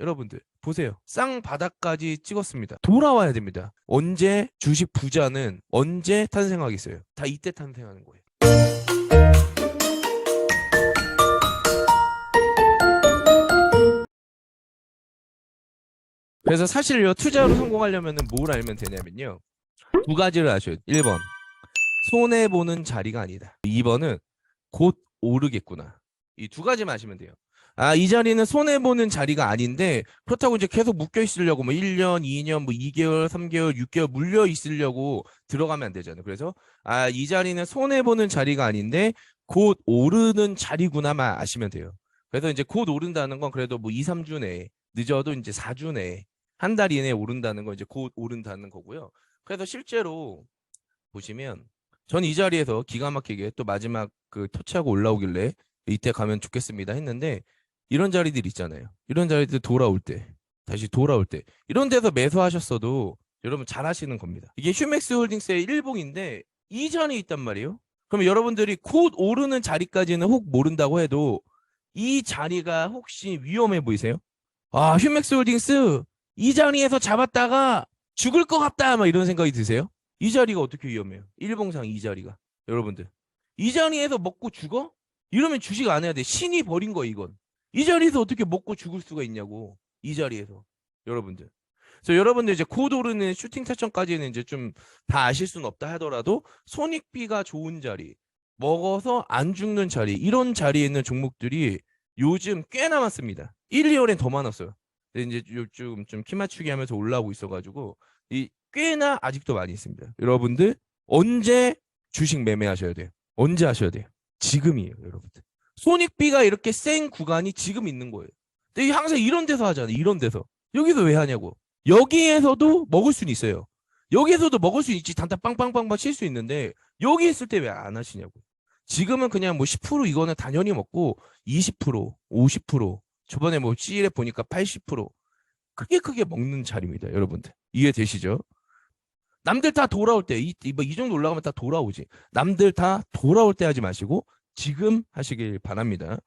여러분들 보세요. 쌍바닥까지 찍었습니다. 돌아와야 됩니다. 언제 주식 부자는 언제 탄생하겠어요? 다 이때 탄생하는 거예요. 그래서 사실요 투자로 성공하려면 뭘 알면 되냐면요 두 가지를 아셔요 1번 손해 보는 자리가 아니다 2번은 곧 오르겠구나 이 두 가지만 아시면 돼요 아 이 자리는 손해 보는 자리가 아닌데 그렇다고 이제 계속 묶여 있으려고 뭐 1년 2년 뭐 2개월 3개월 6개월 물려 있으려고 들어가면 안 되잖아요 그래서 아 이 자리는 손해 보는 자리가 아닌데 곧 오르는 자리구나만 아시면 돼요 그래서 이제 곧 오른다는 건 그래도 뭐 2, 3주 내에 늦어도 이제 4주 내에 한 달 이내에 오른다는 건 이제 곧 오른다는 거고요. 그래서 실제로 보시면 저는 이 자리에서 기가 막히게 또 마지막 그 터치하고 올라오길래 이때 가면 좋겠습니다 했는데 이런 자리들 있잖아요. 이런 자리들 돌아올 때 다시 돌아올 때 이런 데서 매수하셨어도 여러분 잘 하시는 겁니다. 이게 휴맥스 홀딩스의 일봉인데 이 자리에 있단 말이에요. 그러면 여러분들이 곧 오르는 자리까지는 혹 모른다고 해도 이 자리가 혹시 위험해 보이세요? 아, 휴맥스 홀딩스 이 자리에서 잡았다가 죽을 것 같다 막 이런 생각이 드세요? 이 자리가 어떻게 위험해요? 일봉상 이 자리가 여러분들 이 자리에서 먹고 죽어? 이러면 주식 안 해야 돼 신이 버린 거 이건 이 자리에서 어떻게 먹고 죽을 수가 있냐고 이 자리에서 여러분들 그래서 여러분들 이제 곧 오르는 슈팅 타점까지는 이제 좀 다 아실 수는 없다 하더라도 손익비가 좋은 자리 먹어서 안 죽는 자리 이런 자리에 있는 종목들이 요즘 꽤 남았습니다 1, 2월엔 더 많았어요 근데 이제 요즘 좀키 맞추기 하면서 올라오고 있어가지고 이 꽤나 아직도 많이 있습니다. 여러분들 언제 주식 매매하셔야 돼요? 언제 하셔야 돼요? 지금이에요, 여러분들. 손익비가 이렇게 센 구간이 지금 있는 거예요. 근데 이 항상 이런 데서 하잖아요. 이런 데서. 여기서 왜 하냐고. 여기에서도 먹을 수는 있어요. 여기에서도 먹을 수 있지. 단타 빵빵빵빵 칠 수 있는데 여기 있을 때 왜 안 하시냐고. 지금은 그냥 뭐 10% 이거는 당연히 먹고 20%, 50%, 저번에 뭐 C일에 보니까 80% 크게 크게 먹는 자리입니다, 여러분들. 이해되시죠? 남들 다 돌아올 때, 이, 이, 뭐이 정도 올라가면 다 돌아오지. 남들 다 돌아올 때 하지 마시고 지금 하시길 바랍니다.